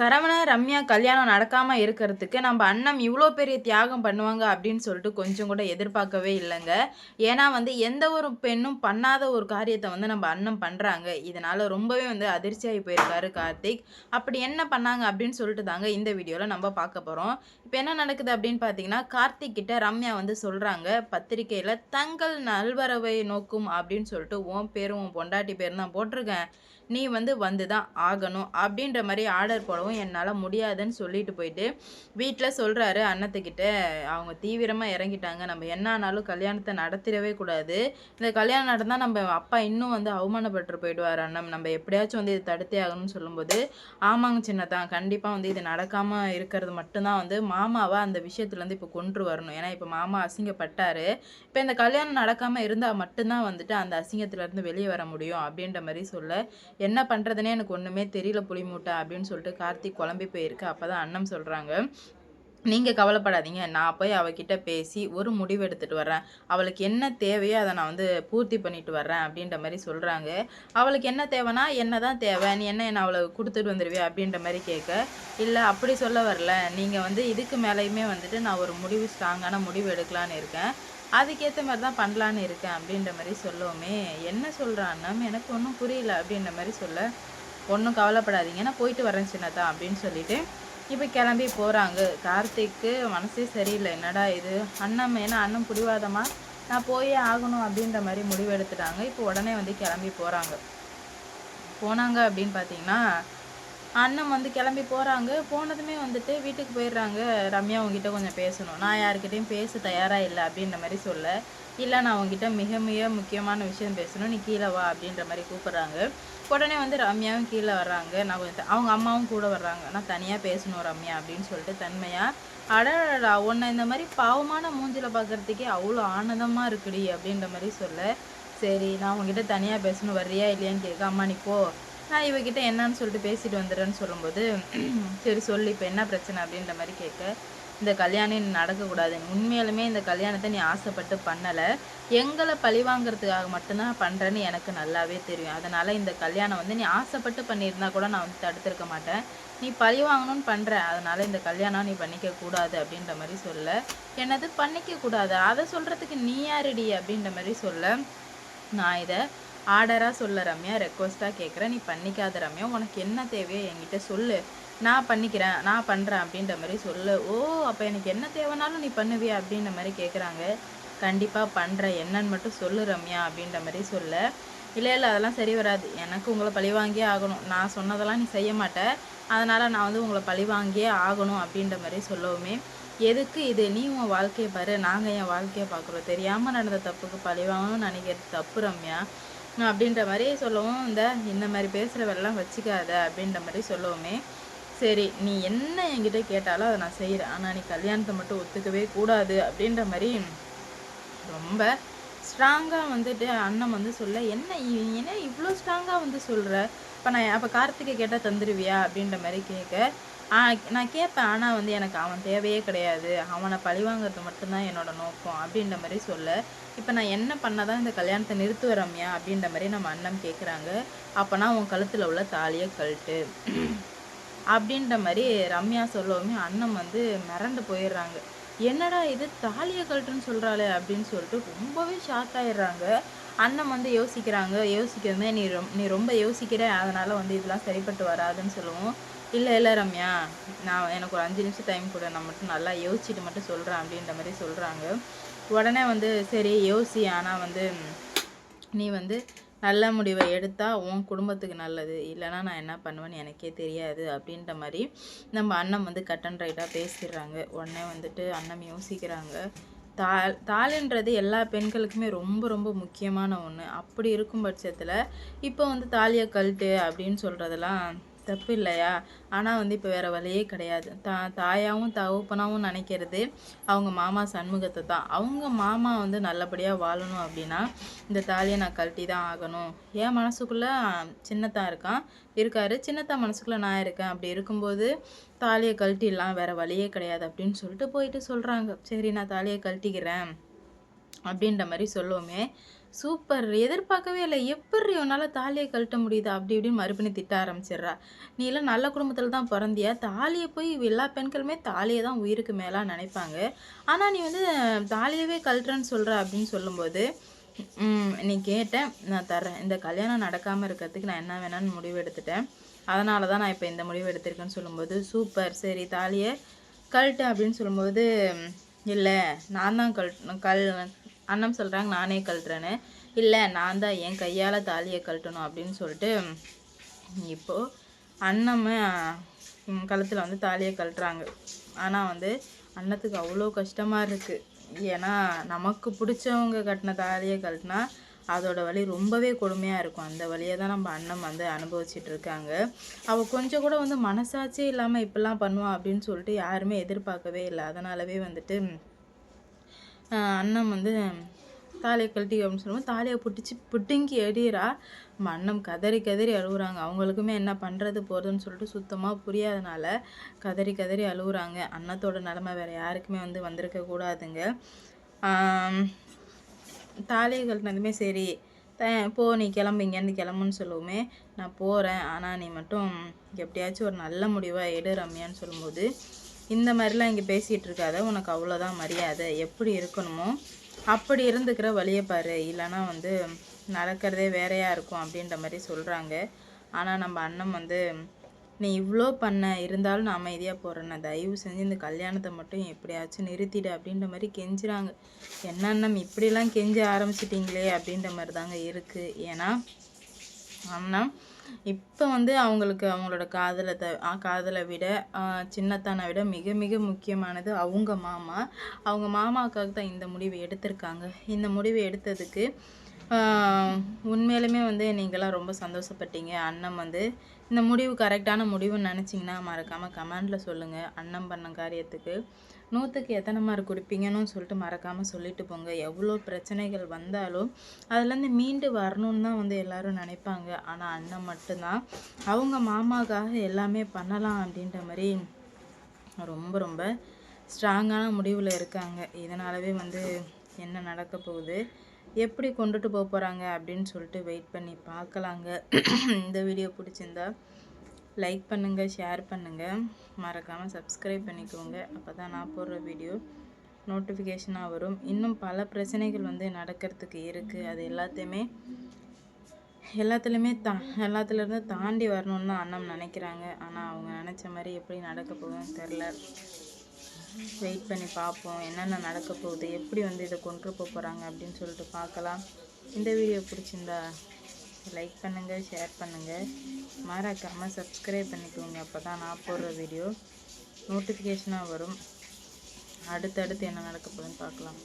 சரவண ரம்யா கல்யாணம் நடக்காமல் இருக்கிறதுக்கு நம்ம அண்ணம் இவ்வளோ பெரிய தியாகம் பண்ணுவாங்க அப்படின்னு சொல்லிட்டு கொஞ்சம் கூட எதிர்பார்க்கவே இல்லைங்க. ஏன்னா வந்து எந்த ஒரு பெண்ணும் பண்ணாத ஒரு காரியத்தை வந்து நம்ம அண்ணன் பண்ணுறாங்க இதனால் ரொம்பவே வந்து அதிர்ச்சியாகி போயிருக்காரு கார்த்திக். அப்படி என்ன பண்ணாங்க அப்படின்னு சொல்லிட்டு தாங்க இந்த வீடியோவில் நம்ம பார்க்க போகிறோம் இப்போ என்ன நடக்குது அப்படின்னு பார்த்தீங்கன்னா கார்த்திக் கிட்ட ரம்யா வந்து சொல்கிறாங்க பத்திரிக்கையில் தங்கள் நல்வரவை நோக்கும் அப்படின்னு சொல்லிட்டு உன் பேரும் உன் பொண்டாட்டி பேரும் தான் போட்டிருக்கேன். நீ வந்து வந்து தான் ஆகணும் அப்படின்ற மாதிரி ஆர்டர் போடவும் என்னால் முடியாதுன்னு சொல்லிட்டு போயிட்டு வீட்டில் சொல்கிறாரு அண்ணத்துக்கிட்ட. அவங்க தீவிரமாக இறங்கிட்டாங்க. நம்ம என்ன ஆனாலும் கல்யாணத்தை நடத்திடவே கூடாது. இந்த கல்யாணம் நடந்தால் நம்ம அப்பா இன்னும் வந்து அவமானப்பட்டு போயிடுவார் அண்ணன் நம்ம எப்படியாச்சும் வந்து இது தடுத்தே ஆகணும்னு சொல்லும்போது ஆமாங்க சின்னதான் கண்டிப்பாக வந்து இது நடக்காமல் இருக்கிறது மட்டும்தான் வந்து மாமாவை அந்த விஷயத்துலேருந்து இப்போ கொண்டு வரணும். ஏன்னா இப்போ மாமா அசிங்கப்பட்டார். இப்போ இந்த கல்யாணம் நடக்காமல் இருந்தால் மட்டும்தான் வந்துட்டு அந்த அசிங்கத்துலேருந்து வெளியே வர முடியும் அப்படின்ற மாதிரி சொல்ல என்ன பண்ணுறதுனே எனக்கு ஒன்றுமே தெரியல புளிமூட்டை அப்படின்னு சொல்லிட்டு கார்த்திக் குழம்பி போயிருக்கு. அப்போ தான் அண்ணன் சொல்கிறாங்க நீங்கள் கவலைப்படாதீங்க. நான் போய் அவகிட்ட பேசி ஒரு முடிவு எடுத்துகிட்டு வர்றேன். அவளுக்கு என்ன தேவையோ அதை நான் வந்து பூர்த்தி பண்ணிட்டு வர்றேன் அப்படின்ற மாதிரி சொல்கிறாங்க அவளுக்கு என்ன தேவைன்னா என்ன தான் தேவை? நீ என்ன என்ன அவளை கொடுத்துட்டு வந்துடுவியா அப்படின்ற மாதிரி கேட்க இல்லை அப்படி சொல்ல வரல. நீங்கள் வந்து இதுக்கு மேலேயுமே வந்துட்டு நான் ஒரு முடிவு ஸ்ட்ராங்கான முடிவு எடுக்கலான்னு இருக்கேன். அதுக்கேற்ற மாதிரி தான் பண்ணலான்னு இருக்கேன் அப்படின்ற மாதிரி சொல்லுவோமே என்ன சொல்கிறான்னா எனக்கு ஒன்றும் புரியல அப்படின்ற மாதிரி சொல்ல ஒன்றும் கவலைப்படாதீங்க. நான் போயிட்டு வரேன் சின்னதா அப்படின்னு சொல்லிட்டு இப்போ கிளம்பி போகிறாங்க கார்த்திக்கு மனசே சரியில்லை. என்னடா இது? அண்ணன் ஏன்னா அண்ணன் புடிவாதமா? நான் போயே ஆகணும் அப்படின்ற மாதிரி முடிவு எடுத்துட்டாங்க. இப்போ உடனே வந்து கிளம்பி போகிறாங்க போனாங்க அப்படின்னு பார்த்தீங்கன்னா அண்ணன் வந்து கிளம்பி போகிறாங்க போனதுமே வந்துட்டு வீட்டுக்கு போயிடுறாங்க. ரம்யா உங்ககிட்ட கொஞ்சம் பேசணும். நான் யாருக்கிட்டையும் பேச தயாராக இல்லை அப்படின்ற மாதிரி சொல்ல. இல்லை நான் உங்ககிட்ட மிக மிக முக்கியமான விஷயம் பேசணும். நீ கீழே வா அப்படின்ற மாதிரி கூப்பிட்றாங்க. உடனே வந்து ரம்யாவும் கீழே வர்றாங்க. நான் கொஞ்சம் அவங்க அம்மாவும் கூட வர்றாங்க. நான் தனியாக பேசணும் ரம்யா அப்படின்னு சொல்லிட்டு தன்மையாக அடடா உன்னை இந்த மாதிரி பாவமான மூஞ்சில் பார்க்குறதுக்கே அவ்வளோ ஆனந்தமாக இருக்குடி அப்படின்ற மாதிரி சொல்ல. சரி நான் உங்ககிட்ட தனியாக பேசணும். வர்றியா இல்லையான்னு கேட்க அம்மா நீ போ. நான் இவகிட்ட என்னன்னு சொல்லிட்டு பேசிட்டு வந்துடுறேன்னு சொல்லும்போது சரி சொல்லு இப்போ என்ன பிரச்சனை அப்படின்ற மாதிரி கேட்க இந்த கல்யாணம் நடக்கக்கூடாது. உண்மையிலுமே இந்த கல்யாணத்தை நீ ஆசைப்பட்டு பண்ணலை. எங்களை பழி வாங்குறதுக்காக மட்டும்தான் பண்ணுறேன்னு எனக்கு நல்லாவே தெரியும். அதனால் இந்த கல்யாணம் வந்து நீ ஆசைப்பட்டு பண்ணியிருந்தா கூட நான் வந்து தடுத்திருக்க மாட்டேன். நீ பழி வாங்கணும்னு பண்ணுற அதனால் இந்த கல்யாணம் நீ பண்ணிக்க கூடாது அப்படின்ற மாதிரி சொல்ல. என்னது பண்ணிக்க கூடாது? அதை சொல்கிறதுக்கு நீ யாருடி அப்படின்ற மாதிரி சொல்ல. நான் இதை ஆர்டராக சொல்ல ரம்யா ரெக்வஸ்ட்டாக கேட்குறேன் நீ பண்ணிக்காத ரம்யா உனக்கு என்ன தேவையோ என்கிட்ட சொல்லு. நான் பண்ணிக்கிறேன் நான் பண்ணுறேன் அப்படின்ற மாதிரி சொல்லு. ஓ அப்போ எனக்கு என்ன தேவைனாலும் நீ பண்ணுவியா அப்படின்ற மாதிரி கேட்குறாங்க கண்டிப்பாக பண்ணுறேன் என்னன்னு மட்டும் சொல்லு ரம்யா அப்படின்ற மாதிரி சொல்ல. இல்லை இல்லை அதெல்லாம் சரி வராது. எனக்கு உங்களை பழி வாங்கியே ஆகணும். நான் சொன்னதெல்லாம் நீ செய்ய மாட்டேன் அதனால் நான் வந்து உங்களை பழி வாங்கியே ஆகணும் அப்படின்ற மாதிரி சொல்லவுமே. எதுக்கு இது? நீ உன் வாழ்க்கையை பாரு. நாங்கள் என் வாழ்க்கையை பார்க்குறோம் தெரியாமல் நடந்த தப்புக்கு பழிவாங்கணும்னு நினைக்கிறது தப்பு ரம்யா. அப்படின்ற மாதிரி சொல்லவும். இந்த இந்த மாதிரி பேசுகிறவெல்லாம் வச்சுக்காத அப்படின்ற மாதிரி சொல்லவுமே. சரி நீ என்ன என்கிட்ட கேட்டாலும் அதை நான் செய்கிறேன் ஆனால் நீ கல்யாணத்தை மட்டும் ஒத்துக்கவே கூடாது அப்படின்ற மாதிரி ரொம்ப ஸ்ட்ராங்காக வந்துட்டு அண்ணன் வந்து சொல்ல என்ன என்ன இவ்வளோ ஸ்ட்ராங்காக வந்து சொல்கிற இப்போ நான் அப்போ கார்த்திகை கேட்டால் தந்துடுவியா அப்படின்ற மாதிரி கேட்க நான் கேட்பேன். ஆனால் வந்து எனக்கு அவன் தேவையே கிடையாது. அவனை பழிவாங்கிறது மட்டும்தான் என்னோட நோக்கம் அப்படின்ற மாதிரி சொல்ல. இப்போ நான் என்ன பண்ணாதான் இந்த கல்யாணத்தை நிறுத்து ரம்யா அப்படின்ற மாதிரி நம்ம அண்ணன் கேட்குறாங்க அப்போனா உன் கழுத்தில் உள்ள தாலியை கழட்டு. அப்படின்ற மாதிரி ரம்யா சொல்லவுமே அண்ணன் வந்து மிரண்டு போயிடுறாங்க. என்னடா இது தாலியை கழட்டுன்னு சொல்கிறாளே அப்படின்னு சொல்லிட்டு ரொம்பவே ஷாக் ஆயிடுறாங்க. அண்ணன் வந்து யோசிக்கிறாங்க. யோசிக்கிறதுமே நீ ரொம் நீ ரொம்ப யோசிக்கிற. அதனால் வந்து இதெல்லாம் சரிப்பட்டு வராதுன்னு சொல்லுவோம். இல்லை இல்லை ரம்யா. நான் எனக்கு ஒரு அஞ்சு நிமிஷம் டைம் கூட. நான் மட்டும் நல்லா யோசிச்சுட்டு மட்டும் சொல்கிறேன் அப்படின்ற மாதிரி சொல்கிறாங்க உடனே வந்து சரி யோசி. ஆனால் வந்து நீ வந்து நல்ல முடிவை எடுத்தால் உன் குடும்பத்துக்கு நல்லது. இல்லைனா நான் என்ன பண்ணுவேன்னு எனக்கே தெரியாது அப்படின்ற மாதிரி நம்ம அண்ணன் வந்து கட் அண்ட் ரைட்டாக பேசிடுறாங்க. உடனே வந்துட்டு அண்ணன் யோசிக்கிறாங்க. தா தாலின்றது எல்லா பெண்களுக்குமே ரொம்ப ரொம்ப முக்கியமான ஒன்று அப்படி இருக்கும் பட்சத்தில் இப்போ வந்து தாலியை கல்ட்டு அப்படின்னு சொல்கிறதெல்லாம் தப்பு இல்லையா ஆனால் வந்து இப்போ வேறு வழியே கிடையாது. தா தாயாகவும் தகப்பனாகவும் நினைக்கிறது அவங்க மாமா சண்முகத்தை தான். அவங்க மாமா வந்து நல்லபடியாக வாழணும் அப்படின்னா இந்த தாலியை நான் கழட்டி தான் ஆகணும். என் மனசுக்குள்ளே சின்னத்தான் இருக்கான். இருக்காரு. சின்னத்தா மனசுக்குள்ளே நான் இருக்கேன். அப்படி இருக்கும்போது தாலியை கழட்டிடலாம். வேறு வழியே கிடையாது அப்படின்னு சொல்லிட்டு போயிட்டு சொல்கிறாங்க சரி நான் தாலியை கழட்டிக்கிறேன் அப்படின்ற மாதிரி சொல்லுவோமே. சூப்பர். எதிர்பார்க்கவே இல்லை. எப்படி உன்னால் தாலியை கழட்ட முடியுது? அப்படி இப்படின்னு மறுபடியும் திட்ட ஆரம்பிச்சிடுறா. நீ எல்லாம் நல்ல குடும்பத்தில் தான் பிறந்தியா? தாலியை போய் எல்லா பெண்களுமே தாலியை தான் உயிருக்கு மேலாக நினைப்பாங்க. ஆனால் நீ வந்து தாலியவே கழட்டுறேன்னு சொல்கிற அப்படின்னு சொல்லும்போது நீ கேட்டேன். நான் தர்றேன். இந்த கல்யாணம் நடக்காமல் இருக்கிறதுக்கு நான் என்ன வேணான்னு முடிவு எடுத்துட்டேன். அதனால தான் நான் இப்போ இந்த முடிவு எடுத்திருக்கேன்னு சொல்லும்போது சூப்பர். சரி தாலியை கழட்டு அப்படின்னு சொல்லும்போது இல்லை நான் தான் கல் கல் அண்ணன் சொல்கிறாங்க நானே கழட்டுறேன்னு. இல்லை நான் தான் என் கையால் தாலியை கழட்டணும் அப்படின்னு சொல்லிட்டு இப்போது அண்ணன் கழுத்தில் வந்து தாலியை கழட்டுறாங்க. ஆனால் வந்து அண்ணத்துக்கு அவ்வளோ கஷ்டமாக இருக்குது ஏன்னா நமக்கு பிடிச்சவங்க கட்டின தாலியை கழட்டினா அதோட வலி ரொம்பவே கொடுமையாக இருக்கும். அந்த வழியை தான் நம்ம அண்ணன் வந்து அனுபவிச்சிட்டு இருக்காங்க. அவள் கொஞ்சம் கூட வந்து மனசாட்சியே இல்லாமல் இப்படிலாம் பண்ணுவான் அப்படின்னு சொல்லிட்டு யாருமே எதிர்பார்க்கவே இல்லை. அதனாலவே வந்துட்டு அண்ணன் வந்து தாலியை கழட்டி அப்படின்னு சொல்லும்போது தாலியை பிடிச்சி பிடுங்கி எறிகிறா நம்ம கதறி கதறி அழுகுறாங்க அவங்களுக்குமே என்ன பண்ணுறது போகிறதுன்னு சொல்லிட்டு சுத்தமாக புரியாதனால கதறி கதறி அழுகுறாங்க அன்னத்தோட நிலமை வேறு யாருக்குமே வந்து வந்திருக்க கூடாதுங்க. தாலியை கழட்டினதுமே சரி. த போ நீ கிளம்பு இங்கேருந்து கிளம்புன்னு சொல்லுவோமே. நான் போகிறேன் ஆனால் நீ மட்டும் எப்படியாச்சும் ஒரு நல்ல முடிவாக எடு ரம்யான்னு சொல்லும்போது இந்த மாதிரிலாம் இங்கே பேசிகிட்டு இருக்காத. உனக்கு அவ்வளோதான் மரியாதை. எப்படி இருக்கணுமோ அப்படி இருந்துக்கிற வழியை பாரு. இல்லைன்னா வந்து நடக்கிறதே வேறையாக இருக்கும் அப்படின்ற மாதிரி சொல்கிறாங்க ஆனால் நம்ம அண்ணன் வந்து நீ இவ்வளோ பண்ண இருந்தாலும் நான் அமைதியாக போகிறேன் நான் தயவு செஞ்சு இந்த கல்யாணத்தை மட்டும் எப்படியாச்சும் நிறுத்திடு அப்படின்ற மாதிரி கெஞ்சுறாங்க. என்னென்ன இப்படிலாம் கெஞ்ச ஆரம்பிச்சிட்டிங்களே அப்படின்ற மாதிரி தாங்க இருக்குது ஏன்னா அண்ணன் இப்போ வந்து அவங்களுக்கு அவங்களோட காதலை த காதலை விட சின்னத்தானை விட மிக மிக முக்கியமானது அவங்க மாமா. அவங்க மாமாவுக்காக தான் இந்த முடிவை எடுத்திருக்காங்க. இந்த முடிவை எடுத்ததுக்கு உண்மையிலுமே வந்து நீங்களாம் ரொம்ப சந்தோஷப்பட்டீங்க. அண்ணன் வந்து இந்த முடிவு கரெக்டான முடிவுன்னு நினச்சிங்கன்னா மறக்காமல் கமெண்டில் சொல்லுங்கள் அண்ணன் பண்ண காரியத்துக்கு நூற்றுக்கு எத்தனை மார்க் கொடுப்பீங்கன்னு சொல்லிட்டு மறக்காமல் சொல்லிட்டு போங்க. எவ்வளோ பிரச்சனைகள் வந்தாலும் அதுலேருந்து மீண்டு வரணும்னு தான் வந்து எல்லாரும் நினைப்பாங்க. ஆனால் அண்ணன் மட்டும்தான். அவங்க மாமாக்காக எல்லாமே பண்ணலாம் அப்படின்ற மாதிரி ரொம்ப ரொம்ப ஸ்ட்ராங்கான முடிவில் இருக்காங்க. இதனாலவே வந்து என்ன நடக்க போகுது? எப்படி கொண்டுட்டு போக போகிறாங்க அப்படின்னு சொல்லிட்டு வெயிட் பண்ணி பார்க்கலாங்க. இந்த வீடியோ பிடிச்சிருந்தா லைக் பண்ணுங்கள் ஷேர் பண்ணுங்கள் மறக்காமல் சப்ஸ்கிரைப் பண்ணிக்கோங்க. அப்போ தான் நான் போடுற வீடியோ நோட்டிஃபிகேஷனாக வரும். இன்னும் பல பிரச்சனைகள் வந்து நடக்கிறதுக்கு இருக்குது அது எல்லாத்தையுமே எல்லாத்துலேயுமே தா எல்லாத்துலேருந்து தாண்டி வரணும்னு தான் அண்ணம் நினைக்கிறாங்க. ஆனால் அவங்க நினச்ச மாதிரி எப்படி நடக்க போகுதுன்னு தெரில வெயிட் பண்ணி பார்ப்போம். என்னென்ன நடக்க போகுது? எப்படி வந்து இதை கொண்டு போக போகிறாங்க அப்படின்னு சொல்லிட்டு பார்க்கலாம். இந்த வீடியோ பிடிச்சிருந்தா லைக் பண்ணுங்கள் ஷேர் பண்ணுங்கள் மறக்காமல் சப்ஸ்கிரைப் பண்ணிக்கோங்க. அப்போ தான் நான் போடுற வீடியோ நோட்டிஃபிகேஷனாக வரும். அடுத்தடுத்து என்ன நடக்க போகுதுன்னு பார்க்கலாம்.